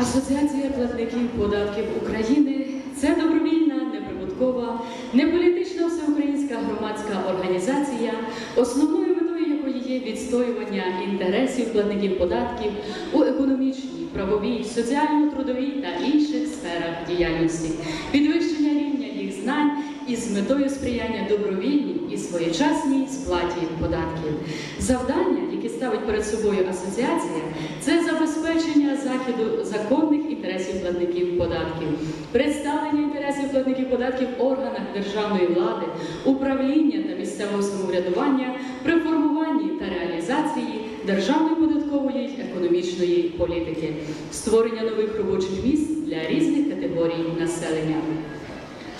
Асоціація платників податків України. Це добровільна, неприбуткова, неполітична всеукраїнська громадська організація, основною метою якої є відстоювання інтересів платників податків у економічній, правовій, соціально-трудовій та інших сферах діяльності, підвищення рівня їх знань із метою сприяння добровільній і своєчасній сплаті податків. Завдання, які ставить перед собою асоціація, це забезпечення захиду законних інтересів платників податків, представлення інтересів платників податків в органах державної влади, управління та місцевого самоврядування при формуванні та реалізації державної податкової економічної політики, створення нових робочих місць для різних категорій населення.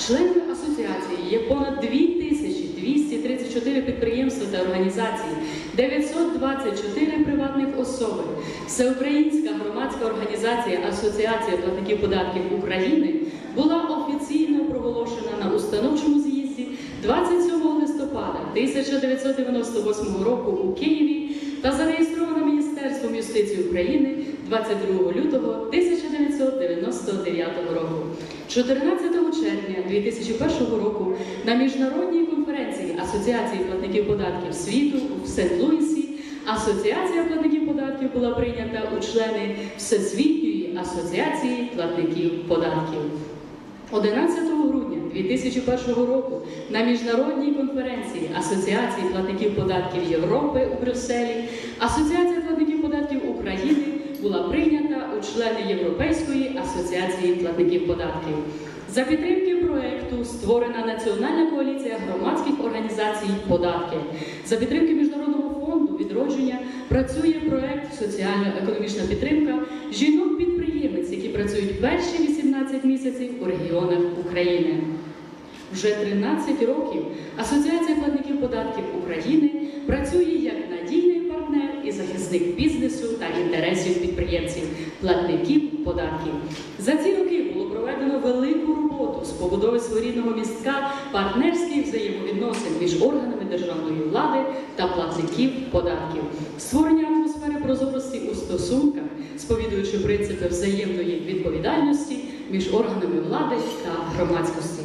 Членами асоціації є понад 2234 підприємства та організації, 924 приватних особи, Всеукраїнська громадська організація Асоціація платників податків України була офіційно проголошена на установчому з'їзді 27 листопада 1998 року у Києві та зареєстрована Міністерством юстиції України 22 лютого 1999 року. 14 червня 2001 року на міжнародній конференції Асоціації платників податків світу в Сент-Луісі Асоціація платників податків була прийнята у члени Всесвітньої асоціації платників податків. 11 грудня 2001 року на міжнародній конференції Асоціації платників податків Європи у Брюсселі Асоціація платників податків України була прийнята члени Європейської асоціації платників податків. За підтримки проекту створена Національна коаліція громадських організацій податки. За підтримки Міжнародного фонду відродження працює проект Соціально-економічна підтримка жінок-підприємець, які працюють перші 18 місяців у регіонах України. Вже 13 років Асоціація платників податків України працює як надійний захисник бізнесу та інтересів підприємців, платників податків. За ці роки було проведено велику роботу з побудови своєрідного містка партнерських взаємовідносин між органами державної влади та платників податків, створення атмосфери прозорості у стосунках, сповідуючи принципи взаємної відповідальності між органами влади та громадськості.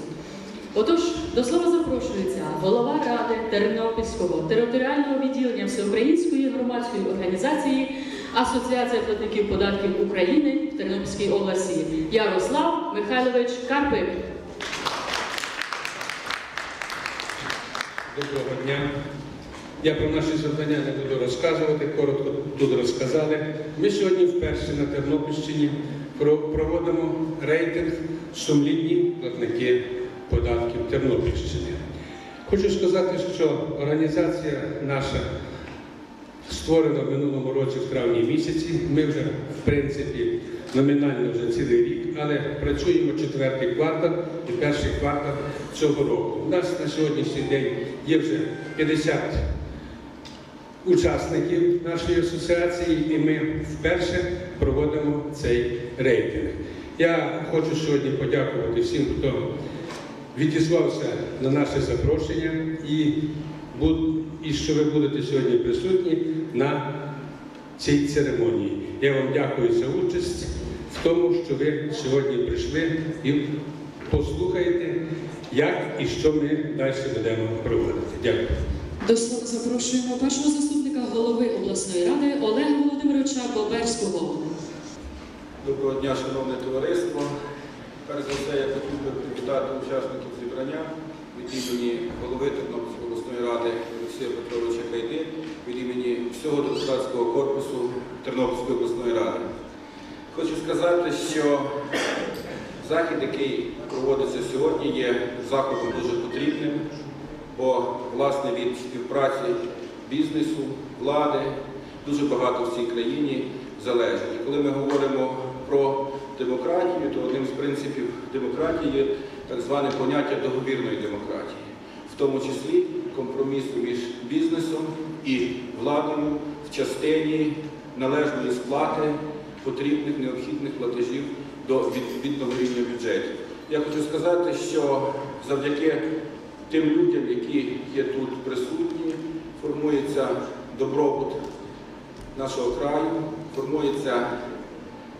Отож, до слова запрошується голова ради Тернопільського територіального відділення Всеукраїнської громадської організації Асоціація платників податків України в Тернопільській області Ярослав Михайлович Карпик. Доброго дня. Я про наші завдання не буду розказувати, коротко тут розказали. Ми сьогодні вперше на Тернопільщині проводимо рейтинг сумлінні платники податків Тернопільщини. Хочу сказати, що організація наша створена в минулому році в травні місяці. Ми вже, в принципі, номінально вже цілий рік, але працюємо четвертий квартал і перший квартал цього року. У нас на сьогоднішній день є вже 50 учасників нашої асоціації, і ми вперше проводимо цей рейтинг. Я хочу сьогодні подякувати всім, хто відізвався на наше запрошення і, і що ви будете сьогодні присутні на цій церемонії. Я вам дякую за участь в тому, що ви сьогодні прийшли і послухаєте, як і що ми далі будемо проводити. Дякую. До слова запрошуємо першого заступника голови обласної ради Олега Володимировича Боберського. Доброго дня, шановне товариство. Перш за все, я хотів би привітати учасників зібрання від імені голови Тернопільської обласної ради Олексія Петровича Кайди, від імені всього депутатського корпусу Тернопільської обласної ради. Хочу сказати, що захід, який проводиться сьогодні, є заходом дуже потрібним, бо власне від співпраці бізнесу, влади дуже багато в цій країні залежить. Коли ми говоримо про демократію, то одним з принципів демократії є так зване поняття договірної демократії, в тому числі компромісу між бізнесом і владою в частині належної сплати потрібних необхідних платежів до відповідного рівня бюджетів. Я хочу сказати, що завдяки тим людям, які є тут присутні, формується добробут нашого краю, формується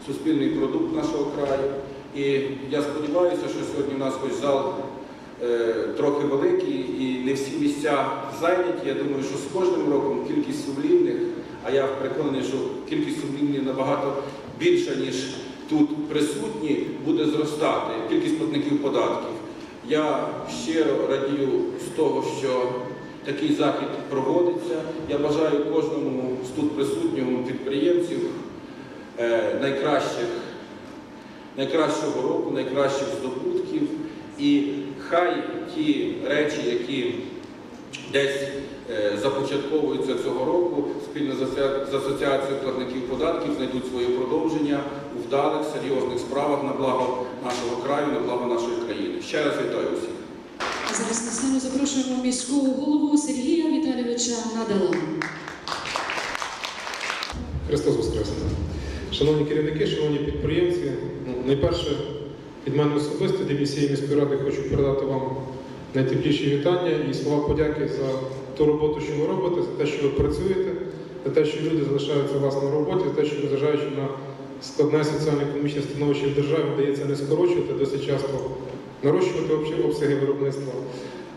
суспільний продукт нашого краю. І я сподіваюся, що сьогодні у нас хоч зал трохи великий і не всі місця зайняті. Я думаю, що з кожним роком кількість сумлінних, а я переконаний, що кількість сумлінних набагато більша, ніж тут присутні, буде зростати, кількість платників податків. Я щиро радію з того, що такий захід проводиться. Я бажаю кожному з тут присутньому підприємців е, найкращих, найкращого року, найкращих здобутків. І хай ті речі, які десь е, започатковуються цього року, спільно з асоціацією платників податків знайдуть своє продовження у вдалих, серйозних справах на благо нашого краю, на благо нашої країни. Ще раз вітаю усіх. А зараз на сцену запрошуємо міського голову Сергія Віталійовича Надала. Христос Воскрес! Шановні керівники, шановні підприємці, ну, найперше від мене особисто від всієї міської ради хочу передати вам найтепліші вітання і слова подяки за ту роботу, що ви робите, за те, що ви працюєте, за те, що люди залишаються вас на роботі, за те, що незважаючи на складне соціально-економічне становище в державі, вдається не скорочувати, досить часто нарощувати обсяги виробництва.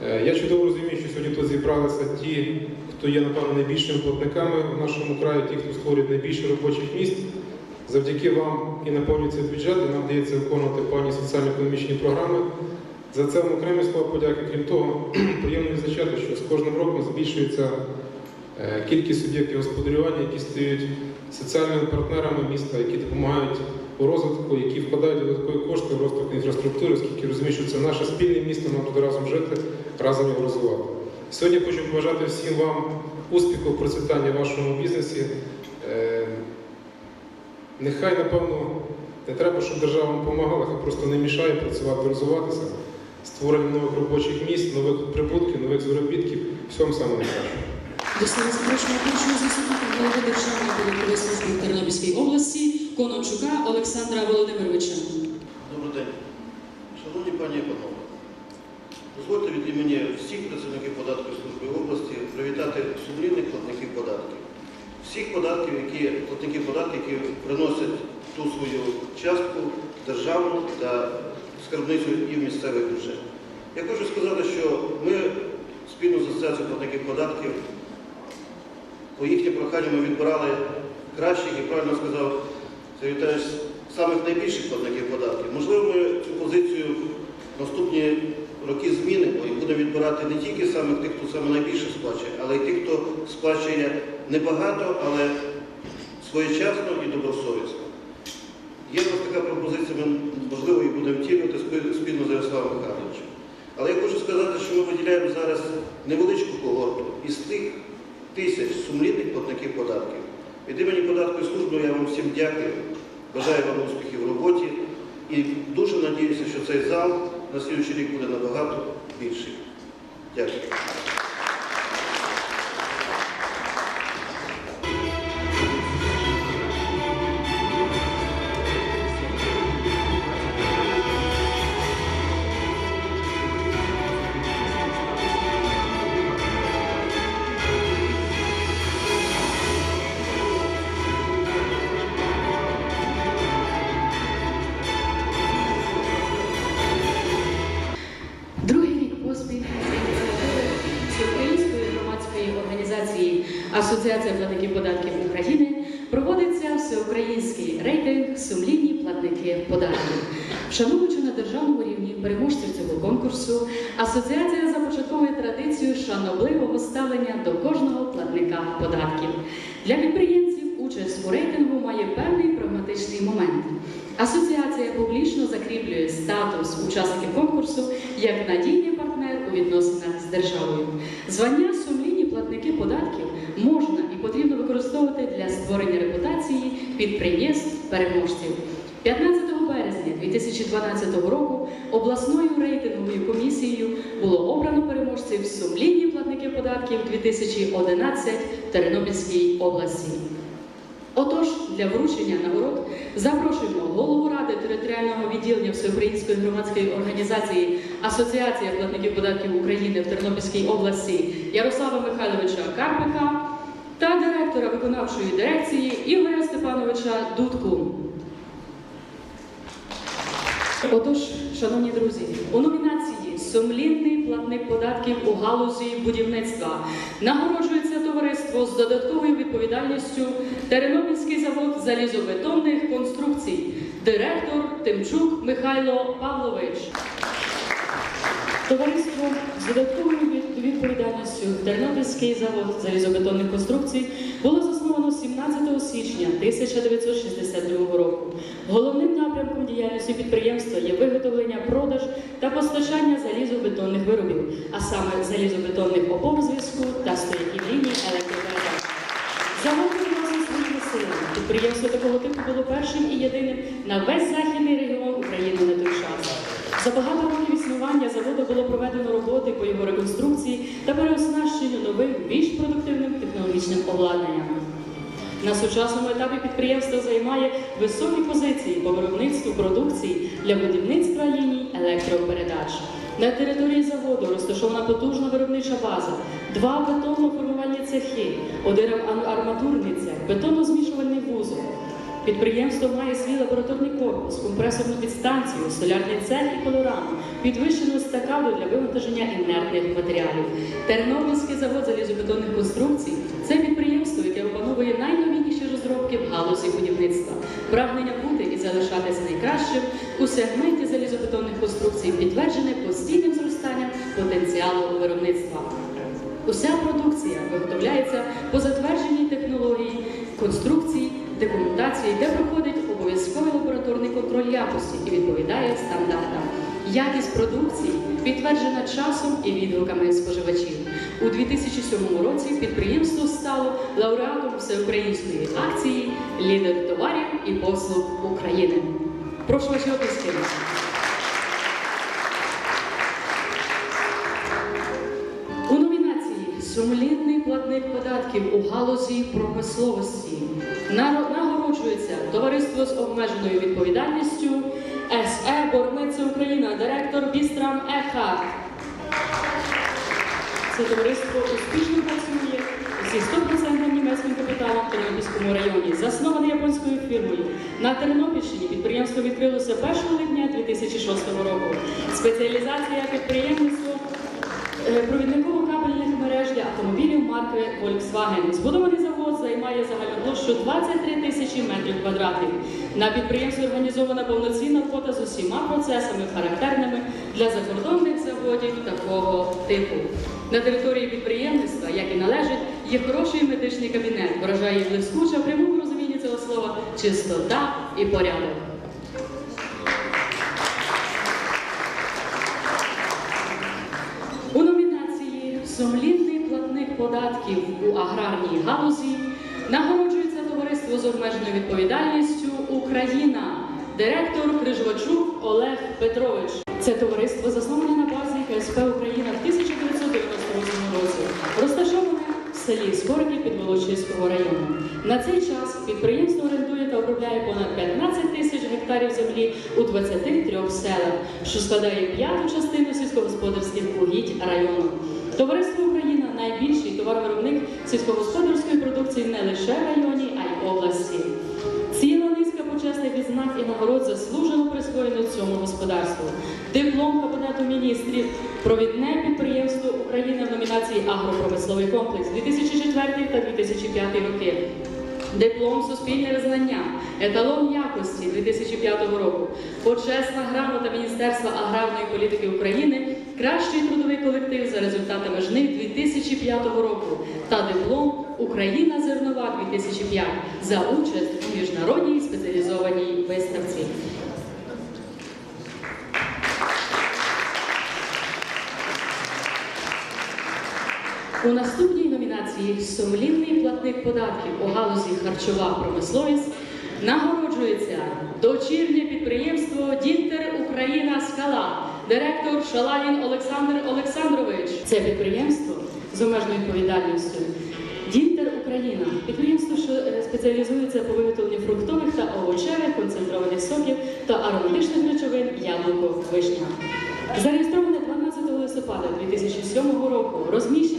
Е, Я чудово розумію, що сьогодні тут зібралися ті, хто є, напевно, найбільшими платниками в нашому краї, ті, хто створює найбільше робочих місць. Завдяки вам і наповнюється бюджет, і нам вдається виконувати певні соціально-економічні програми. За це вам окремі слова подяки. Крім того, приємно відзначати, що з кожним роком збільшується е, кількість суб'єктів господарювання, які стають соціальними партнерами міста, які допомагають у розвитку, які вкладають додаткові кошти в розвиток інфраструктури, оскільки розуміють, що це наше спільне місто, нам буде разом жити, разом його розвивати. Сьогодні хочу побажати всім вам успіху, процвітання в вашому бізнесі. Нехай, напевно, не треба, щоб держава вам допомагала, хай просто не мішає працювати, розвиватися, створенням нових робочих місць, нових прибутків, нових заробітків, всьому саме найкращого. До слова запрошуємо першого заступника голови Державної податкової служби в Тернопільській області Конончука Олександра Володимировича. Добрий день. Шановні пані і панове, дозвольте від імені всіх працівників податкової служби області привітати сумлінних платників податків. Всіх податків, які платники податків, які приносять ту свою частку державну та скарбницю і в місцевий бюджет. Я хочу сказати, що ми спільно з асоціацією платників податків по їхнє прохання ми відбирали кращих і правильно сказав Сергій Віталійович, самих найбільших платників податків. Можливо, ми цю позицію наступні роки змінимо і будемо відбирати не тільки самих тих, хто саме найбільше сплачує, але й тих, хто сплачує небагато, але своєчасно і добросовісно. Є в нас така пропозиція, ми можливо її будемо втілювати спільно з Ярославом Михайловичем. Але я хочу сказати, що ми виділяємо зараз невеличку когорту із тих тисяч сумлінних платників податків. Від імені податкової служби я вам всім дякую, бажаю вам успіхів в роботі і дуже надіюся, що цей зал на слідуючий рік буде набагато більший. Дякую. Прагматичний момент. Асоціація публічно закріплює статус учасників конкурсу як надійний партнер у відносинах з державою. Звання сумлінні платники податків можна і потрібно використовувати для створення репутації підприємств переможців. 15 березня 2012 року обласною рейтинговою комісією було обрано переможців сумлінні платники податків 2011 в Тернопільській області. Отож, для вручення нагород запрошуємо голову ради територіального відділення Всеукраїнської громадської організації Асоціація платників податків України в Тернопільській області Ярослава Михайловича Карпика та директора виконавчої дирекції Ігоря Степановича Дудку. Отож, шановні друзі, у номінації Сумлінний платник податків у галузі будівництва нагороджується товариство з додатковою відповідальністю Тернопільський завод залізобетонних конструкцій, директор Тимчук Михайло Павлович. Товариство з додатковою відповідальністю Тернопільський завод залізобетонних конструкцій було засновано 17 січня 1962 року. Головним напрямком діяльності підприємства є виготовлення, продаж та постачання залізобетонних виробів, а саме залізобетонних опор зв'язку та стояків ліній електропередач. Завод відносить свої сили. Підприємство такого типу було першим і єдиним на весь західний регіон України на той час. За багато років існування заводу було проведено роботи по його реконструкції та переоснащенню новим більш продуктивним технологічним обладнанням. На сучасному етапі підприємство займає високі позиції по виробництву продукції для будівництва ліній електропередач. На території заводу розташована потужна виробнича база, два бетонно-формувальні цехи, арматурний цех, бетонно-змішувальний вузол. Підприємство має свій лабораторний корпус, компресорну підстанцію, солярний цех і колораму, підвищену естакаду для вивантаження інертних матеріалів. Тернопільський завод залізобетонних конструкцій це підприємство, яке опановує найновітніші розробки в галузі будівництва. Прагнення бути і залишатися найкращим у сегменті залізобетонних конструкцій підтверджене постійним зростанням потенціалу виробництва. Уся продукція виготовляється по затвердженій технології конструкції, документації, де проходить обов'язковий лабораторний контроль якості і відповідає стандартам. Якість продукції підтверджена часом і відгуками споживачів. У 2007 році підприємство стало лауреатом всеукраїнської акції Лідер товарів і послуг України. Прошу ваші оплески. Платник у галузі промисловості нагороджується товариство з обмеженою відповідальністю СЕ Борниця Україна, директор Бістрам Еха. Це товариство успішно працює зі 100% німецьким капіталом в Тернопільському районі, засноване японською фірмою. На Тернопільщині підприємство відкрилося 1 липня 2006 року. Спеціалізація підприємництво е, для автомобілів марки Volkswagen. Збудований завод займає загальну площу 23 тисячі метрів квадратних. На підприємстві організована повноцінна робота з усіма процесами, характерними для закордонних заводів такого типу. На території підприємництва, як і належить, є хороший медичний кабінет, вражає блискуче в прямому розумінні цього слова чистота і порядок. Податків у аграрній галузі нагороджується товариство з обмеженою відповідальністю Україна, директор Крижвачук Олег Петрович. Це товариство засноване на базі КСП Україна в 1998 році, розташоване в селі Скорики Підволочиського району. На цей час підприємство орендує та обробляє понад 15 тисяч гектарів землі у 23 селах, що складає п'яту частину сільськогосподарських угідь району. Товариство Україна найбільший товаровиробник сільськогосподарської продукції не лише в районі, а й області. Ціла низка почесних відзнак і нагород заслужено присвоєно цьому господарству. Диплом Кабінету міністрів, провідне підприємство України в номінації Агропромисловий комплекс 2004 та 2005 роки. Диплом Суспільне визнання, еталон якості 2005 року, почесна грамота Міністерства аграрної політики України, кращий трудовий колектив за результатами жнив 2005 року та диплом Україна зернова 2005 за участь у міжнародній спеціалізованій виставці. У наступній номінації Сумлінний платник податків у галузі харчова промисловість нагороджується дочірнє підприємство Дінтер Україна Скала, директор Шаланін Олександр Олександрович. Це підприємство з обмеженою відповідальністю. Дінтер Україна підприємство, що е, спеціалізується по виготовленню фруктових та овочевих концентрованих соків та ароматичних речовин яблуко вишня. Зареєстроване 12 листопада 2007 року розміщене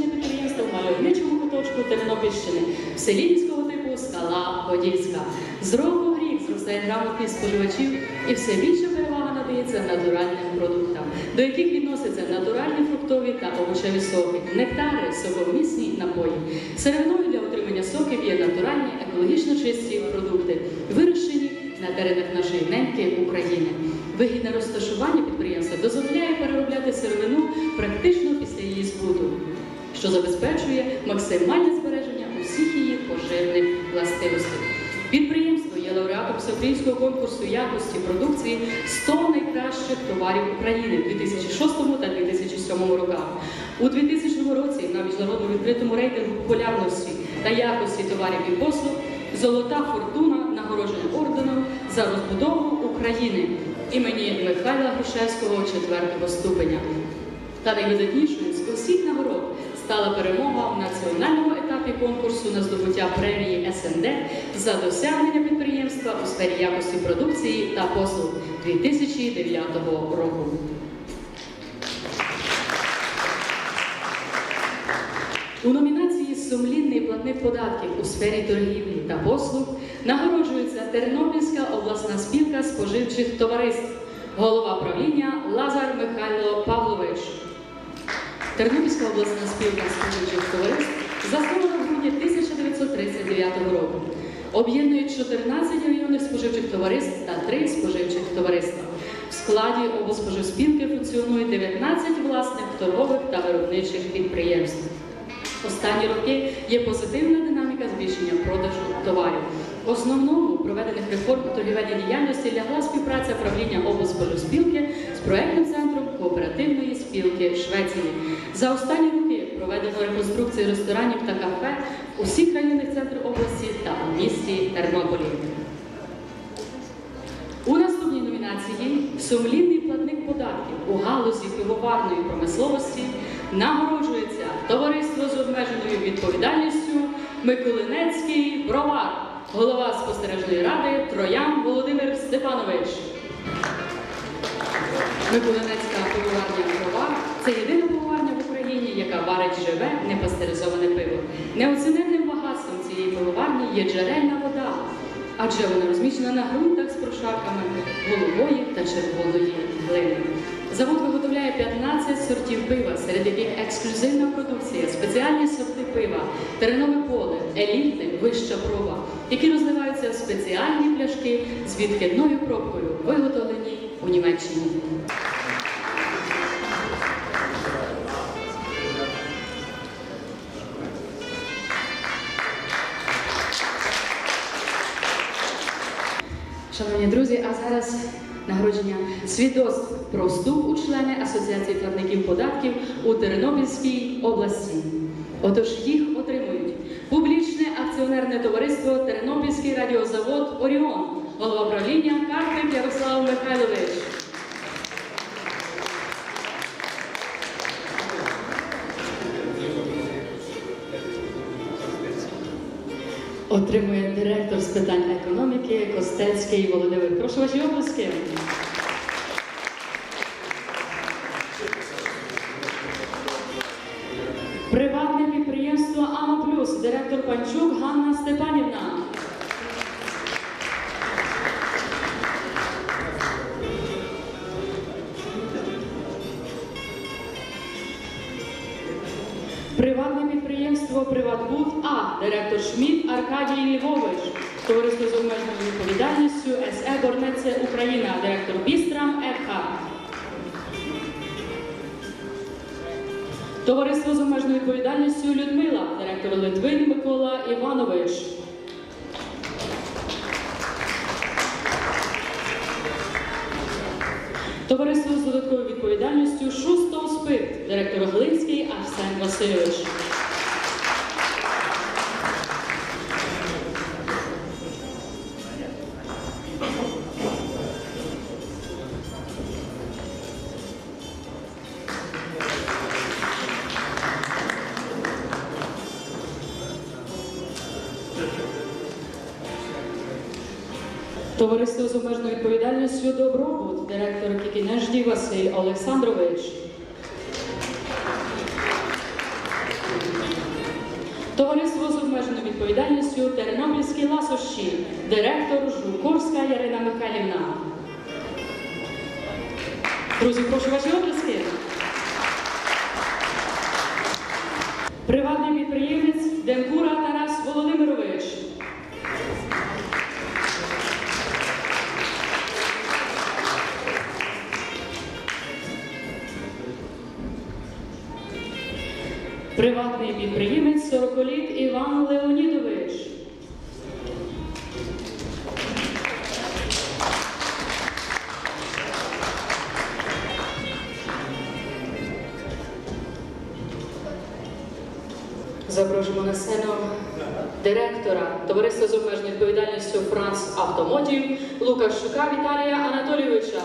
в селі міського типу Скала Подільська. З року в рік зростає грамотність споживачів і все більше перевага надається натуральним продуктам, до яких відносяться натуральні фруктові та овочеві соки, нектари, соковмісні напої. Сировиною для отримання соків є натуральні, екологічно чисті продукти, вирощені на теренах нашої неньки України. Вигідне розташування підприємства дозволяє переробляти сировину практично після її збуту, що забезпечує максимальне збереження усіх її поживних властивостей. Підприємство є лауреатом всеукраїнського конкурсу якості продукції 100 найкращих товарів України в 2006 та 2007 роках. У 2000 році на міжнародному відкритому рейтингу популярності та якості товарів і послуг Золота фортуна нагороджена орденом за розбудову України імені Михайла Грушевського 4 ступеня. Та найвидатнішою з усіх нагород стала перемога в національному етапі конкурсу на здобуття премії СНД за досягнення підприємства у сфері якості продукції та послуг 2009 року. У номінації Сумлінний платник податків у сфері торгівлі та послуг нагороджується Тернопільська обласна спілка споживчих товариств, голова правління Лазар Михайло Павлович. Тернопільська обласна спілка споживчих товариств заснована в грудні 1939 року. Об'єднує 14 районних споживчих товариств та 3 споживчих товариства. В складі облспоживспілки функціонує 19 власних торгових та виробничих підприємств. Останні роки є позитивна динаміка збільшення продажу товарів. В основному проведених реформ у торгівельній діяльності лягла співпраця правління облспоживспілки з проектним центром кооперативної спілки Швеції. За останні роки проведено реконструкцію ресторанів та кафе у всіх районних центрах області та у місті Тернополі. У наступній номінації сумлінний платник податків у галузі пивоварної промисловості нагороджується товариство з обмеженою відповідальністю Миколинецький бровар, голова спостережної ради Троян Володимир Степанович. Миколинецька пивоварня бровар це єдина пивоварня в Україні, яка варить живе непастеризоване пиво. Неоціненним багатством цієї пивоварні є джерельна вода, адже вона розміщена на ґрунтах з прошарками голубої та червоної глини. Завод виготовляє 15 сортів пива, серед яких ексклюзивна продукція, спеціальні сорти пива, теренове поле, елітне, вища проба, які розливаються в спеціальні пляшки з відкидною пробкою, виготовлені у Німеччині. Шановні друзі, а зараз нагородження свідоцтв про вступ у члени Асоціації платників податків у Тернопільській області. Отож їх отримують публічне акціонерне товариство Тернопільський радіозавод Оріон, голова правління Карпик Ярослав Михайлович. Отримує директор з питань економіки Костецький Володимир. Прошу ваші обласки. Приватне підприємство Амо Плюс, директор Панчук Ганна Степанівна. Приватне підприємство Приватбуд А, директор Шмідт Аркадій Львович, товариство з обмеженою відповідальністю СЕ Борнеце Україна, директор Бістрам ФХ. Товариство з обмеженою відповідальністю Людмила, директор Литвин Микола Іванович. Товариство з додатковою відповідальністю Шустов Спирт, директор Глинський Арсен Васильович. Товариство з обмеженою відповідальністю Добробут, директор Кікінежді Василь Олександрович. Товариство з обмеженою відповідальністю Тернопільські ласощі, директор Жуковська Ярина Михайлівна. Друзі, прошу ваші Запрошуємо на сцену директора товариства з обмеженою відповідальністю Франс Автомотів Лукашука Віталія Анатолійовича.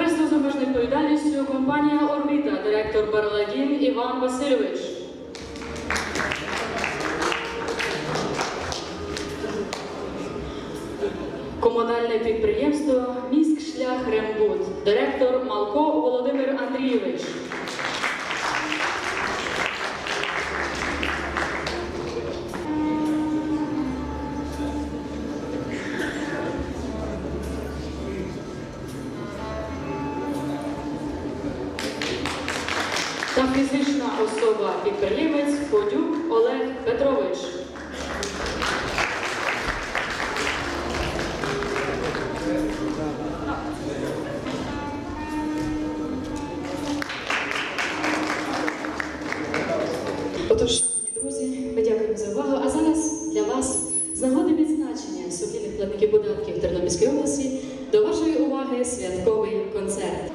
Товариство з обмеженою відповідальністю компанія Орбіта, директор Баралагін Іван Васильович. Комунальне підприємство Міськшлях Рембут, директор Малко Володимир Андрійович. Податків Тернопільської області до вашої уваги святковий концерт.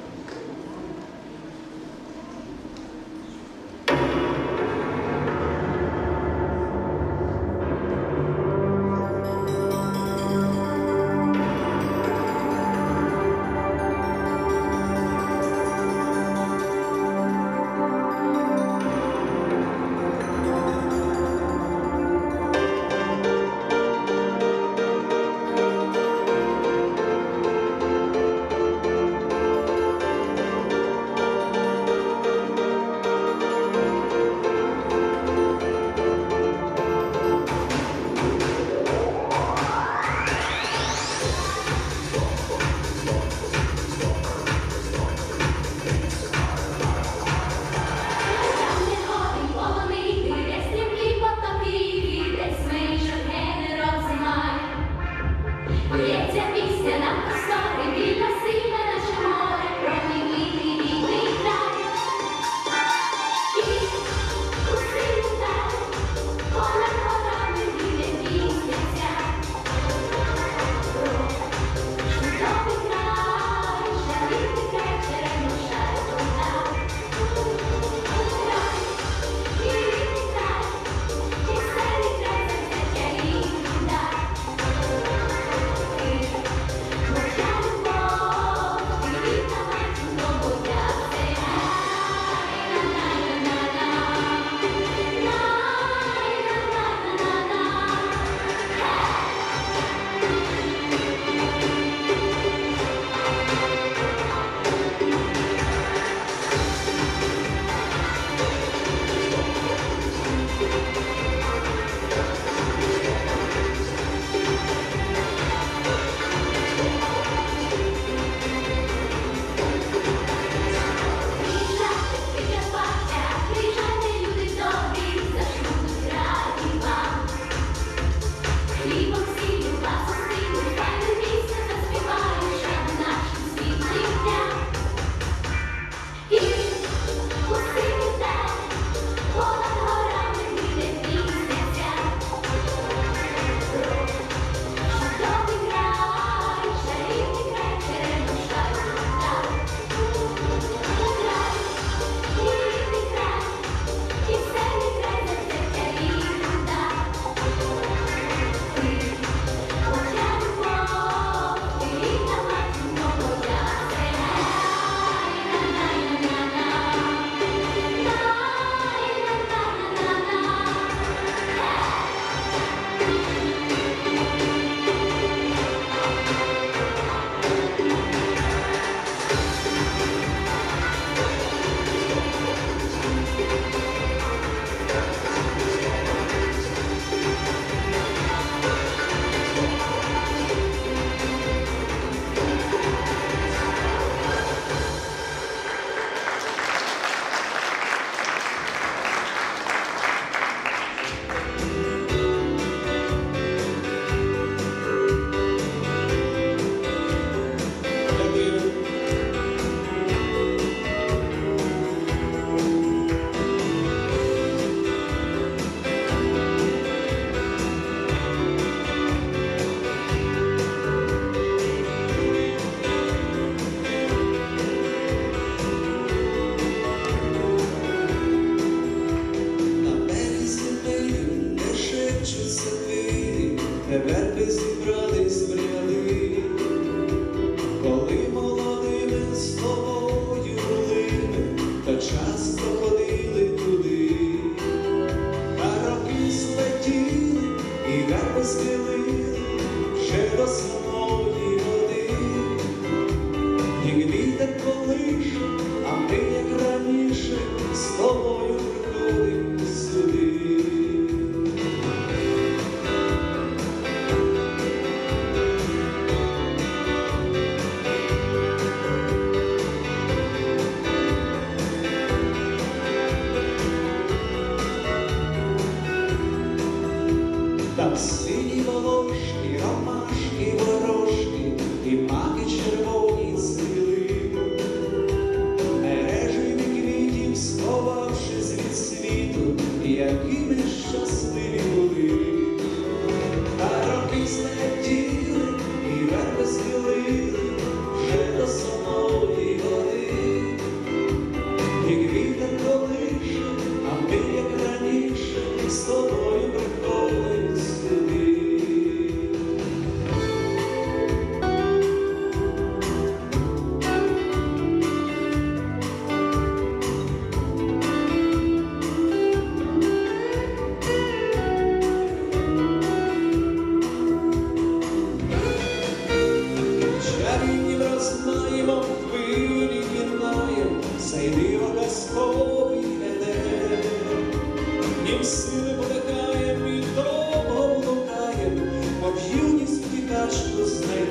Та сині волошки, ромашки,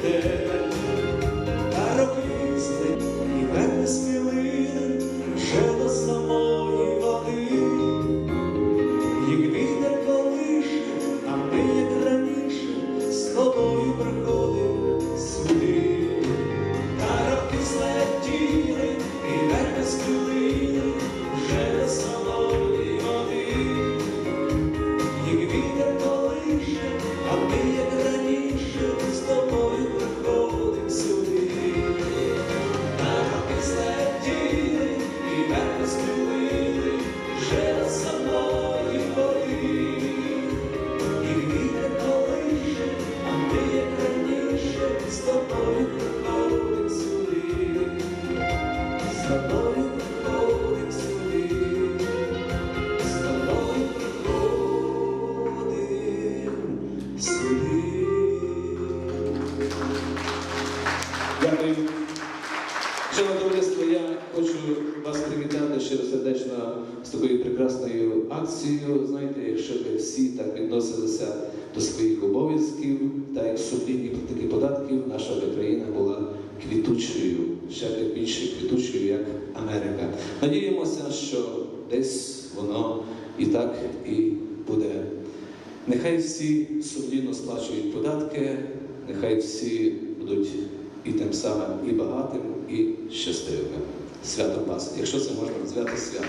there. the Lord. захід і буде. Нехай всі сумлінно сплачують податки, нехай всі будуть і тим самим і багатим, і щасливим. Свято Пасхи. Якщо це можна назвати святом.